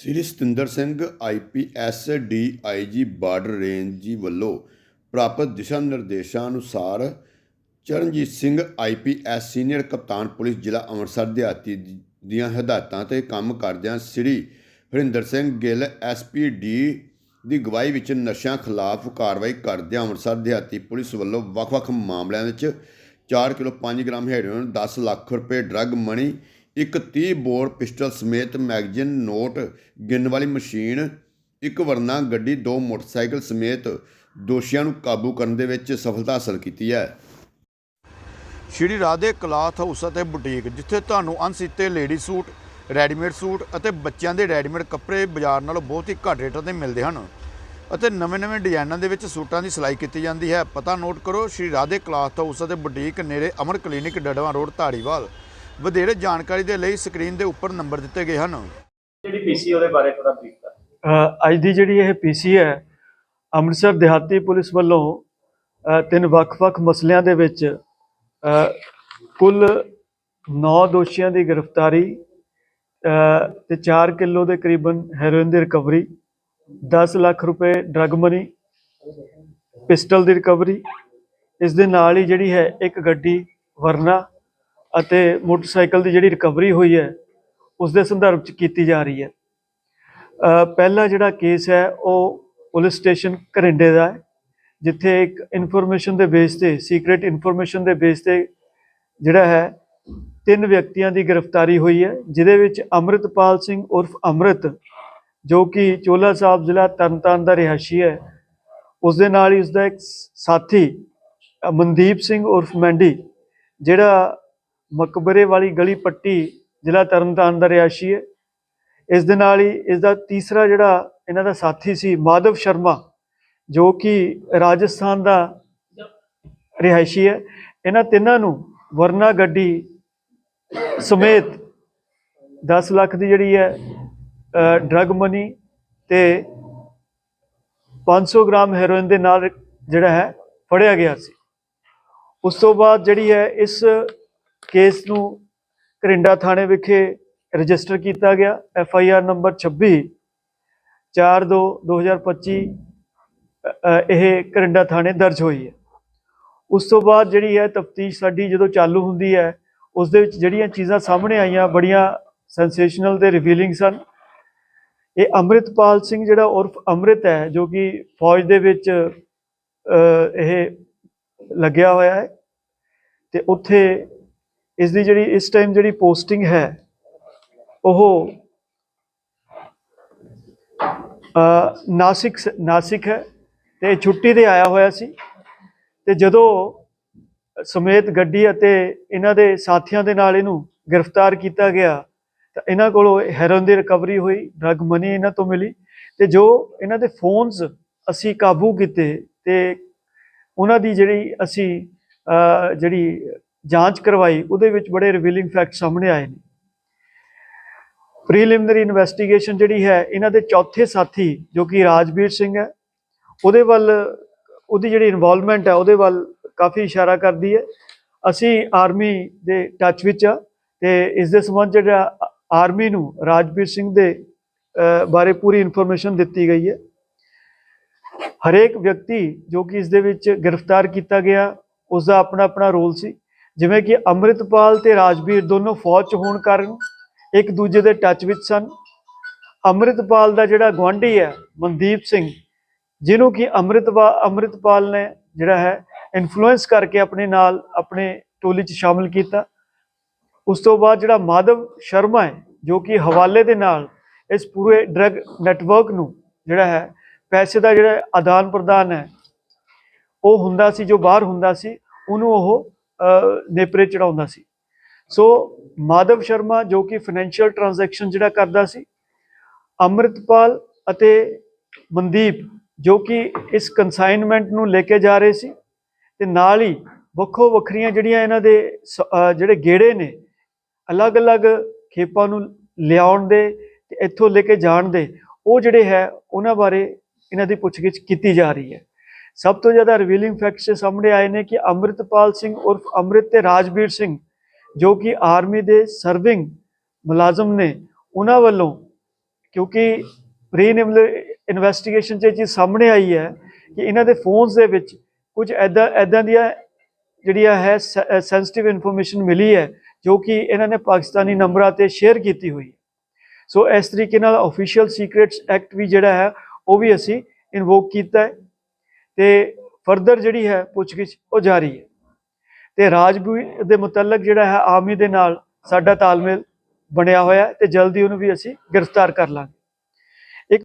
Shri Satinder Singh IPS DIG border range ji ਵੱਲੋਂ ਪ੍ਰਾਪਤ ਦਿਸ਼ਾ ਨਿਰਦੇਸ਼ਾਂ ਅਨੁਸਾਰ ਚਰਨਜੀਤ ਸਿੰਘ ਆਈਪੀਐਸ ਸੀਨੀਅਰ ਕਪਤਾਨ ਪੁਲਿਸ ਜ਼ਿਲ੍ਹਾ ਅੰਮ੍ਰਿਤਸਰ ਦਿਹਾਤੀ ਦੀਆਂ ਹਦਾਇਤਾਂ ਤੇ ਕੰਮ ਕਰਦਿਆਂ ਸ੍ਰੀ ਹਰਿੰਦਰ ਸਿੰਘ ਗਿੱਲ ਐਸਪੀਡੀ ਦੀ ਗਵਾਹੀ ਵਿੱਚ ਨਸ਼ਿਆਂ ਖਿਲਾਫ ਕਾਰਵਾਈ ਕਰਦਿਆਂ ਅੰਮ੍ਰਿਤਸਰ ਦਿਹਾਤੀ ਪੁਲਿਸ ਵੱਲੋਂ ਵੱਖ-ਵੱਖ ਮਾਮਲਿਆਂ ਵਿੱਚ 4 ਕਿਲੋ 5 ਗ੍ਰਾਮ ਹੈਰੋਇਨ 10 ਲੱਖ ਰੁਪਏ ਡਰੱਗ ਮਨੀ ਇੱਕ 30 ਬੋਰ ਪਿਸਟਲ ਸਮੇਤ ਮੈਗਜ਼ੀਨ ਨੋਟ ਗਿਣਨ ਵਾਲੀ ਮਸ਼ੀਨ, ਇੱਕ ਵਰਨਾ ਗੱਡੀ, ਦੋ ਮੋਟਰਸਾਈਕਲ ਸਮੇਤ ਦੋਸ਼ੀਆਂ ਨੂੰ ਕਾਬੂ ਕਰਨ ਦੇ ਵਿੱਚ ਸਫਲਤਾ ਹਾਸਲ ਕੀਤੀ ਹੈ। ਸ਼੍ਰੀ ਰਾਧੇ ਕਲਾਥ ਹਾਊਸ ਅਤੇ ਬੁਟੀਕ, ਜਿੱਥੇ ਤੁਹਾਨੂੰ ਅਣਸੀਤੇ ਲੇਡੀ ਸੂਟ, ਰੈਡੀਮੇਡ ਸੂਟ ਅਤੇ ਬੱਚਿਆਂ ਦੇ ਰੈਡੀਮੇਡ ਕੱਪੜੇ ਬਾਜ਼ਾਰ ਨਾਲੋਂ ਬਹੁਤ ਹੀ ਘੱਟ ਰੇਟਾਂ ਤੇ ਮਿਲਦੇ ਹਨ ਅਤੇ ਨਵੇਂ-ਨਵੇਂ ਡਿਜ਼ਾਈਨਾਂ ਦੇ ਵਿੱਚ ਸੂਟਾਂ ਦੀ ਸਿਲਾਈ ਕੀਤੀ ਜਾਂਦੀ ਹੈ। ਪਤਾ ਨੋਟ ਕਰੋ, ਸ਼੍ਰੀ ਰਾਧੇ ਕਲਾਥ ਹਾਊਸ ਅਤੇ ਬੁਟੀਕ ਨੇੜੇ ਅਮਰ ਕਲੀਨਿਕ ਡੜਵਾ ਰੋਡ, ਧਾਰੀਵਾਲ। ਵਧੇਰੇ ਜਾਣਕਾਰੀ ਦੇ ਲਈ ਸਕਰੀਨ ਦੇ ਉੱਪਰ ਨੰਬਰ ਦਿੱਤੇ ਗਏ ਹਨ। ਜਿਹੜੀ ਪੀਸੀ ਉਹਦੇ ਬਾਰੇ ਥੋੜਾ ਬਰੀਫ ਕਰ ਅ, ਅੱਜ ਦੀ ਜਿਹੜੀ ਇਹ ਪੀਸੀ ਹੈ ਅੰਮ੍ਰਿਤਸਰ ਦਿਹਾਤੀ ਪੁਲਿਸ ਵੱਲੋਂ ਅ, ਤਿੰਨ ਵੱਖ-ਵੱਖ ਮਸਲਿਆਂ ਦੇ ਵਿੱਚ ਅ, ਕੁੱਲ 9 ਦੋਸ਼ੀਆਂ ਦੀ ਗ੍ਰਿਫਤਾਰੀ ਅ, ਤੇ 4 ਕਿਲੋ ਦੇ ਕਰੀਬਨ ਹੈਰੋਇਨ ਦੀ ਰਿਕਵਰੀ 10 ਲੱਖ ਰੁਪਏ ਡਰਗ ਮਨੀ ਪਿਸਟਲ ਦੀ ਰਿਕਵਰੀ ਇਸ ਦੇ ਨਾਲ ਹੀ ਜਿਹੜੀ ਹੈ ਇੱਕ ਗੱਡੀ ਵਰਨਾ ਅਤੇ ਮੋਟਰਸਾਈਕਲ ਦੀ ਜਿਹੜੀ ਰਿਕਵਰੀ ਹੋਈ ਹੈ, ਉਸ ਦੇ ਸੰਦਰਭ ਚ ਕੀਤੀ ਜਾ ਰਹੀ ਹੈ। ਪਹਿਲਾ ਜਿਹੜਾ ਕੇਸ ਹੈ, ਉਹ ਪੁਲਿਸ ਸਟੇਸ਼ਨ ਘਰਿੰਡੇ ਦਾ ਹੈ, ਜਿੱਥੇ ਇੱਕ ਇਨਫੋਰਮੇਸ਼ਨ ਦੇ ਬੇਸ ਤੇ ਸੀਕ੍ਰੀਟ ਇਨਫੋਰਮੇਸ਼ਨ ਦੇ ਬੇਸ ਤੇ ਜਿਹੜਾ ਹੈ, ਤਿੰਨ ਵਿਅਕਤੀਆਂ ਦੀ ਗ੍ਰਿਫਤਾਰੀ ਹੋਈ ਹੈ ਜਿਦੇ ਵਿੱਚ ਅੰਮ੍ਰਿਤਪਾਲ ਸਿੰਘ ਉਰਫ ਅੰਮ੍ਰਿਤ, ਜੋ ਕਿ ਚੋਲਾ ਸਾਹਿਬ ਜ਼ਿਲ੍ਹਾ ਤਰਨਤਾਰਨ ਦਾ ਰਿਹਾਇਸ਼ੀ ਹੈ, ਉਸ ਦੇ ਨਾਲ ਹੀ ਉਸ ਦਾ ਇੱਕ ਸਾਥੀ ਮਨਦੀਪ ਸਿੰਘ ਉਰਫ ਮੈਂਡੀ, ਜਿਹੜਾ ਮਕਬਰੇ ਵਾਲੀ ਗਲੀ ਪੱਟੀ ਜ਼ਿਲ੍ਹਾ ਤਰਨਤਾਰਨ ਦਾ ਰਿਹਾਇਸ਼ੀ ਹੈ। ਇਸ ਦੇ ਨਾਲ ਹੀ ਇਸ ਦਾ ਤੀਸਰਾ ਜਿਹੜਾ ਇਹਨਾਂ ਦਾ ਸਾਥੀ ਸੀ ਮਾਧਵ ਸ਼ਰਮਾ, ਜੋ ਕਿ ਰਾਜਸਥਾਨ ਦਾ ਰਿਹਾਇਸ਼ੀ ਹੈ। ਇਹਨਾਂ ਤਿੰਨਾਂ ਨੂੰ ਵਰਨਾ ਗੱਡੀ ਸਮੇਤ 10 ਲੱਖ ਦੀ ਜਿਹੜੀ ਹੈ ਡਰਗ ਮਨੀ ਤੇ 500 ਗ੍ਰਾਮ ਹੈਰੋਇਨ ਦੇ ਨਾਲ ਜਿਹੜਾ ਹੈ, ਫੜਿਆ ਗਿਆ ਸੀ। ਉਸ ਤੋਂ ਬਾਅਦ ਜਿਹੜੀ ਹੈ, ਇਸ ਕੇਸ ਨੂੰ ਕਰਿੰਡਾ ਥਾਣੇ ਵਿਖੇ ਰਜਿਸਟਰ ਕੀਤਾ ਗਿਆ। ਐਫ ਆਈ ਆਰ ਨੰਬਰ 26 4 2 2025 ਅ, ਅ, ਇਹ ਕਰਿੰਡਾ ਥਾਣੇ ਦਰਜ ਹੋਈ ਹੈ। ਉਸ ਤੋਂ ਬਾਅਦ ਜਿਹੜੀ ਹੈ ਤਫਤੀਸ਼ ਸਾਡੀ ਜਦੋਂ ਚਾਲੂ ਹੁੰਦੀ ਹੈ ਉਸ ਦੇ ਵਿੱਚ ਜਿਹੜੀਆਂ ਚੀਜ਼ਾਂ ਸਾਹਮਣੇ ਆਈਆਂ ਬੜੀਆਂ ਸੈਂਸੇਸ਼ਨਲ ਤੇ ਰਿਵੀਲਿੰਗ ਸਨ। ਇਹ ਅੰਮ੍ਰਿਤਪਾਲ ਸਿੰਘ ਜਿਹੜਾ ਉਰਫ ਅੰਮ੍ਰਿਤ ਹੈ ਜੋ ਕਿ ਫੌਜ ਦੇ ਵਿੱਚ ਇਹ ਲੱਗਿਆ ਹੋਇਆ ਹੈ ਤੇ ਉੱਥੇ ਇਸ ਦੀ ਜਿਹੜੀ, ਇਸ ਟਾਈਮ ਜਿਹੜੀ ਪੋਸਟਿੰਗ ਹੈ, ਉਹ ਨਾਸਿਕ ਸ- ਨਾਸਿਕ ਹੈ ਤੇ ਛੁੱਟੀ ਤੇ ਆਇਆ ਹੋਇਆ ਸੀ ਤੇ ਜਦੋਂ ਸਮੇਤ ਗੱਡੀ ਅਤੇ ਇਹਨਾਂ ਦੇ ਸਾਥੀਆਂ ਦੇ ਨਾਲ ਇਹਨੂੰ ਗ੍ਰਿਫਤਾਰ ਕੀਤਾ ਗਿਆ, ਤਾਂ ਇਹਨਾਂ ਕੋਲੋਂ ਹੈਰੋਇਨ ਦੀ ਰਿਕਵਰੀ ਹੋਈ ਡਰਗ ਮਨੀ ਇਹਨਾਂ ਤੋਂ ਮਿਲੀ ਤੇ ਜੋ ਇਹਨਾਂ ਦੇ ਫੋਨਸ ਅਸੀਂ ਕਾਬੂ ਕੀਤੇ ਤੇ ਉਹਨਾਂ ਦੀ ਜਿਹੜੀ ਅਸੀਂ ਜਿਹੜੀ ਜਾਂਚ ਕਰਵਾਈ, ਉਹਦੇ ਵਿੱਚ ਬੜੇ ਰਿਵੀਲਿੰਗ ਫੈਕਟ ਸਾਹਮਣੇ ਆਏ ਨੇ। ਪ੍ਰੀਲਿਮਿਨਰੀ ਇਨਵੈਸਟੀਗੇਸ਼ਨ ਜਿਹੜੀ ਹੈ, ਇਹਨਾਂ ਦੇ ਚੌਥੇ ਸਾਥੀ ਜੋ ਕਿ ਰਾਜਵੀਰ ਸਿੰਘ ਹੈ, ਉਹਦੇ ਵੱਲ, ਉਹਦੀ ਜਿਹੜੀ ਇਨਵੋਲਵਮੈਂਟ ਹੈ, ਉਹਦੇ ਵੱਲ ਕਾਫੀ ਇਸ਼ਾਰਾ ਕਰਦੀ ਹੈ। ਅਸੀਂ ਆਰਮੀ ਦੇ ਟੱਚ ਵਿੱਚ ਆ ਤੇ ਇਸ ਦੇ ਸੰਬੰਧ ਜਿਹੜਾ ਆਰਮੀ ਨੂੰ ਰਾਜਵੀਰ ਸਿੰਘ ਦੇ ਬਾਰੇ ਪੂਰੀ ਇਨਫੋਰਮੇਸ਼ਨ ਦਿੱਤੀ ਗਈ ਹੈ। ਹਰੇਕ ਵਿਅਕਤੀ ਜੋ ਕਿ ਇਸ ਦੇ ਵਿੱਚ ਗ੍ਰਿਫਤਾਰ ਕੀਤਾ ਗਿਆ ਉਸ ਦਾ ਆਪਣਾ ਆਪਣਾ ਰੋਲ ਸੀ। ਜਿਵੇਂ ਕਿ ਅੰਮ੍ਰਿਤਪਾਲ ਤੇ ਰਾਜਵੀਰ ਦੋਨੋਂ ਫੌਜ 'ਚ ਹੋਣ ਕਾਰਨ ਇੱਕ ਦੂਜੇ ਦੇ ਟੱਚ ਵਿੱਚ ਸਨ। ਅੰਮ੍ਰਿਤਪਾਲ ਦਾ ਜਿਹੜਾ ਗੁਆਂਢੀ ਹੈ, ਮਨਦੀਪ ਸਿੰਘ, ਜਿਹਨੂੰ ਕਿ ਅੰਮ੍ਰਿਤਪਾਲ ਅੰਮ੍ਰਿਤਪਾਲ ਨੇ ਜਿਹੜਾ ਹੈ ਇਨਫਲੂਐਂਸ ਕਰਕੇ ਆਪਣੇ ਨਾਲ ਆਪਣੇ ਟੋਲੀ 'ਚ ਸ਼ਾਮਲ ਕੀਤਾ। ਉਸ ਤੋਂ ਬਾਅਦ ਜਿਹੜਾ ਮਾਧਵ ਸ਼ਰਮਾ ਹੈ, ਜੋ ਕਿ ਹਵਾਲੇ ਦੇ ਨਾਲ ਇਸ ਪੂਰੇ ਡਰਗ ਨੈਟਵਰਕ ਨੂੰ ਜਿਹੜਾ ਹੈ, ਪੈਸੇ ਦਾ ਜਿਹੜਾ ਆਦਾਨ ਪ੍ਰਦਾਨ ਹੈ, ਉਹ ਹੁੰਦਾ ਸੀ, ਜੋ ਬਾਹਰ ਹੁੰਦਾ ਸੀ, ਉਹਨੂੰ ਉਹ ਨੇਪਰੇ ਚੜਾਉਂਦਾ ਸੀ। ਸੋ ਮਾਧਵ ਸ਼ਰਮਾ ਜੋ ਕਿ ਫਾਈਨੈਂਸ਼ੀਅਲ ਟ੍ਰਾਂਜੈਕਸ਼ਨ ਜਿਹੜਾ ਕਰਦਾ ਸੀ, ਅੰਮ੍ਰਿਤਪਾਲ ਅਤੇ ਮਨਦੀਪ ਜੋ ਕਿ ਇਸ ਕਨਸਾਈਨਮੈਂਟ ਨੂੰ ਲੈ ਕੇ ਜਾ ਰਹੇ ਸੀ ਤੇ ਨਾਲ ਹੀ ਵੱਖੋ ਵੱਖਰੀਆਂ ਜਿਹੜੀਆਂ ਇਹਨਾਂ ਦੇ ਸ- ਜਿਹੜੇ ਗੇੜੇ ਨੇ ਅਲੱਗ-ਅਲੱਗ ਖੇਪਾਂ ਨੂੰ ਲਿਆਉਣ ਦੇ ਤੇ ਇੱਥੋਂ ਲੈ ਕੇ ਜਾਣ ਦੇ, ਉਹ ਜਿਹੜੇ ਹੈ, ਉਹਨਾਂ ਬਾਰੇ ਇਹਨਾਂ ਦੀ ਪੁੱਛਗਿੱਛ ਕੀਤੀ ਜਾ ਰਹੀ ਹੈ। ਸਭ ਤੋਂ ਜ਼ਿਆਦਾ ਰਿਵੀਲਿੰਗ ਫੈਕਟਸ ਸਾਹਮਣੇ ਆਏ ਨੇ ਕਿ ਅੰਮ੍ਰਿਤਪਾਲ ਸਿੰਘ ਉਰਫ ਅੰਮ੍ਰਿਤ ਤੇ ਰਾਜਵੀਰ ਸਿੰਘ, ਜੋ ਕਿ ਆਰਮੀ ਦੇ ਸਰਵਿੰਗ ਮੁਲਾਜ਼ਮ ਨੇ, ਉਹਨਾਂ ਵੱਲੋਂ ਕਿਉਂਕਿ ਬ੍ਰੇਨ ਇਨਵੈਸਟੀਗੇਸ਼ਨ 'ਚ ਇਹ ਚੀਜ਼ ਸਾਹਮਣੇ ਆਈ ਹੈ ਕਿ ਇਹਨਾਂ ਦੇ ਫੋਨਸ ਦੇ ਵਿੱਚ ਕੁਝ ਐਦਾਂ ਐਦਾਂ ਦੀਆਂ ਜਿਹੜੀਆਂ ਹੈ ਸੈਂਸਿਟਿਵ ਇਨਫੋਰਮੇਸ਼ਨ ਮਿਲੀ ਹੈ, ਜੋ ਕਿ ਇਹਨਾਂ ਨੇ ਪਾਕਿਸਤਾਨੀ ਨੰਬਰਾਂ ਤੇ ਸ਼ੇਅਰ ਕੀਤੀ ਹੋਈ ਸੋ ਇਸ ਤਰੀਕੇ ਨਾਲ ਆਫੀਸ਼ੀਅਲ ਸੀਕ੍ਰੀਟਸ ਐਕਟ ਵੀ ਜਿਹੜਾ ਹੈ, ਉਹ ਵੀ ਅਸੀਂ ਇਨਵੋਕ ਕੀਤਾ ਹੈ। ਤੇ ਫਰਦਰ ਜਿਹੜੀ ਹੈ ਪੁੱਛਗਿੱਛ ਉਹ ਜਾਰੀ ਹੈ। ਤੇ ਰਾਜਵੀਰ ਦੇ ਮੁਤਲਕ ਜਿਹੜਾ ਹੈ ਆਰਮੀ ਦੇ ਨਾਲ ਸਾਡਾ ਤਾਲਮੇਲ ਬਣਿਆ ਹੋਇਆ ਹੈ ਤੇ ਜਲਦੀ ਉਹਨੂੰ ਵੀ ਅਸੀਂ ਗ੍ਰਿਫਤਾਰ ਕਰ ਲਾਂਗੇ।